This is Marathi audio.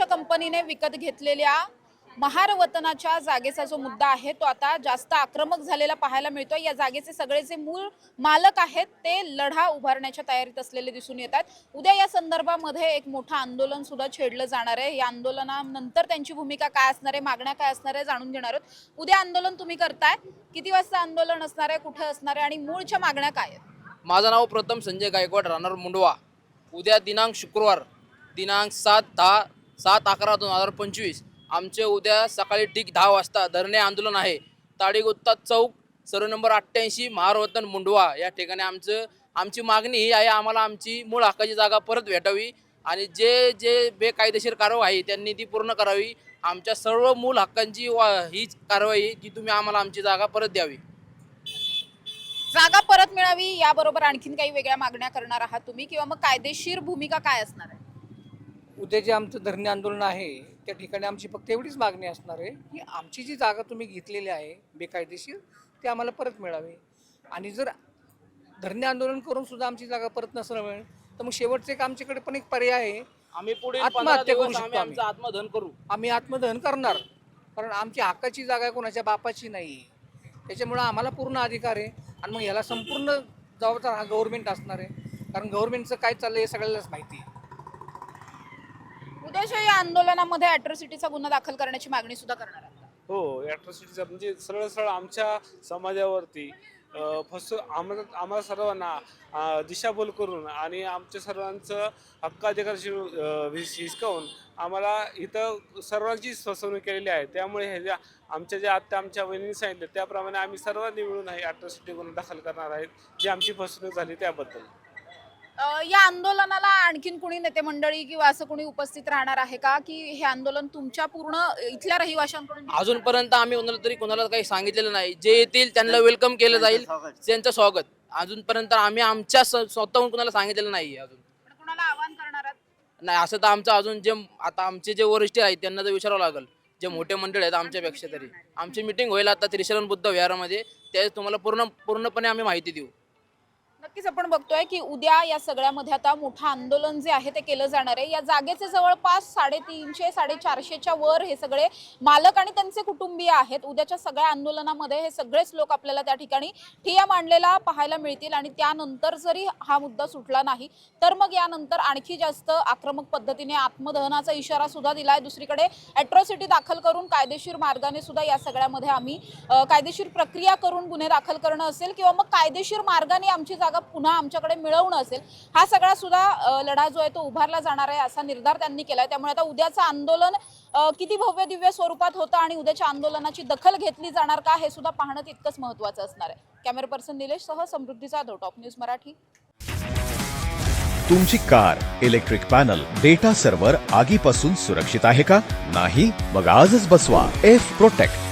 कंपनीने विकत घेतलेल्या महारवतनाच्या जागेचा जो मुद्दा आहे तो आता जास्त आक्रमक झालेला पाहायला मिळतोय. या जागेचे सगळे जे मूळ मालक आहेत ते लढा उभारण्याच्या तयारीत असलेले दिसून येतात उद्या या संदर्भामध्ये एक मोठं आंदोलन सुद्धा छेडलं जाणार आहे. या आंदोलनानंतर त्यांची भूमिका काय असणार आहे मागण्या काय असणार आहे जाणून घेणार आहोत. उद्या आंदोलन तुम्ही करताय. किती वाजता आंदोलन असणार आहे कुठे असणार आहे आणि मूळच्या मागण्या काय आहेत? माझं नाव प्रथम संजय गायकवाड राहणार मुंडवा. उद्या दिनांक शुक्रवार दिनांक सात दहा सात अकरा दोन हजार पंचवीस. आमचे उद्या सकाळी ठीक दहा वाजता धरणे आंदोलन आहे. ताडीगुत्ता चौक सर्व नंबर अठ्ठ्याऐंशी महारवतन मुंडवा. या ठिकाणी आमचं आमची मागणी ही आहे आम्हाला आमची मूळ हक्काची जागा परत भेटावी आणि जे जे बेकायदेशीर कारवाई आहे त्यांनी ती पूर्ण करावी. आमच्या सर्व मूल हक्कांची वा ही कारवाई की तुम्ही आम्हाला आमची जागा परत द्यावी. जागा परत मिळावी याबरोबर आणखीन काही वेगळ्या मागण्या करणार आहात तुम्ही? किंवा मग कायदेशीर भूमिका काय असणार आहे? उद्या जे आमचं धरणे आंदोलन आहे त्या ठिकाणी आमची फक्त एवढीच मागणी असणार आहे की आमची जी जागा तुम्ही घेतलेली आहे बेकायदेशीर ती आम्हाला परत मिळावी. आणि जर धरणे आंदोलन करून सुद्धा आमची जागा परत नसणं मिळेल तर मग शेवटचं एक आमच्याकडे पण एक पर्याय आहे. आम्ही पुढे आत्महत्या करू शकतो आम्ही आत्मधन करू. आम्ही आत्मदहन करणार. कारण आमची हक्काची जागा आहे कोणाच्या बापाची नाही. त्याच्यामुळं आम्हाला पूर्ण अधिकार आहे. आणि मग ह्याला संपूर्ण जबाबदार हा गव्हर्नमेंट असणार आहे. कारण गव्हर्नमेंटचं काय चाललंय हे सगळ्यालाच माहिती आहे. उद्देश या आंदोलनामध्ये अॅट्रॉसिटीचा गुन्हा दाखल करण्याची मागणी सुद्धा करणार आहे हो अॅट्रॉसिटीचा म्हणजे सरळ सरळ आमच्या समाजावरती फसू फसव आम्हाला आम्हाला सर्वांना दिशाभूल करून आणि आमच्या सर्वांचं हक्काधिकारशी अ, हिसकावून आम्हाला इथं सर्वांचीच फसवणूक केलेली आहे. त्यामुळे हे ज्या आमच्या ज्या आत्ता आमच्या वहिनी सांगितलं त्याप्रमाणे आम्ही सर्वांनी मिळून हे अॅट्रॉसिटी गुन्हा दाखल करणार आहेत जी आमची फसवणूक झाली त्याबद्दल. या आंदोलनाला आणखीन कोणी नेते मंडळी किंवा असं कोणी उपस्थित राहणार आहे का? की हे आंदोलन तुमच्या पूर्ण इथल्या रहिवाशांकडून अजूनपर्यंत आम्ही कोणाला तरी कोणाला काही सांगितलेलं नाही. जे येतील त्यांना वेलकम केलं जाईल. त्यांचं स्वागत. अजूनपर्यंत आम्ही आमच्या स्वतःहून कोणाला सांगितलेलं नाही अजून. पण कोणाला आवाहन करणार आहात? नाही असं तर आमचं अजून जे आता आमचे जे वरिष्ठ आहेत त्यांना तर विचारावं लागेल. जे मोठे मंडळ आहेत आमच्यापेक्षा तरी. आमची मिटिंग होईल आता त्रिशरण बुद्ध विहारामध्ये. ते तुम्हाला पूर्ण पूर्णपणे आम्ही माहिती देऊ. नक्कीच आपण बघतोय की उद्या या सगळ्यामध्ये आता मोठं आंदोलन जे आहे ते केलं जाणार आहे. या जागेचे जवळपास साडेतीनशे साडेचारशेच्या वर हे सगळे मालक आणि त्यांचे कुटुंबीय आहेत. उद्याच्या सगळ्या आंदोलनामध्ये हे सगळेच लोक आपल्याला त्या ठिकाणी ठिया मांडलेला पाहायला मिळतील आणि त्यानंतर जरी हा मुद्दा सुटला नाही तर मग यानंतर आणखी जास्त आक्रमक पद्धतीने आत्मदहनाचा इशारा सुद्धा आहे दुसरीकडे अॅट्रॉसिटी दाखल करून कायदेशीर मार्गाने सुद्धा या सगळ्यामध्ये आम्ही कायदेशीर प्रक्रिया करून गुन्हे दाखल करणं असेल किंवा मग कायदेशीर मार्गाने आमची जागा पुन्हा आमच्याकडे मिळवणं असेल हा सगळा सुद्धा लढा जो आहे तो उभारला जाणार आहे असा निर्धार त्यांनी केलाय. त्यामुळे आता उद्याचं आंदोलन किती भव्य दिव्य स्वरूपात होतं आणि उद्याच्या आंदोलनाची दखल घेतली जाणार का हे सुद्धा पाहणं तितकंच महत्वाचं असणार आहे. कॅमेरा पर्सन निलेश सह समृद्धी जाधव टॉप न्यूज मराठी. तुमची car electric panel data server आगीपासून सुरक्षित आहे का? नाही? मग आजच बसवा. F protect.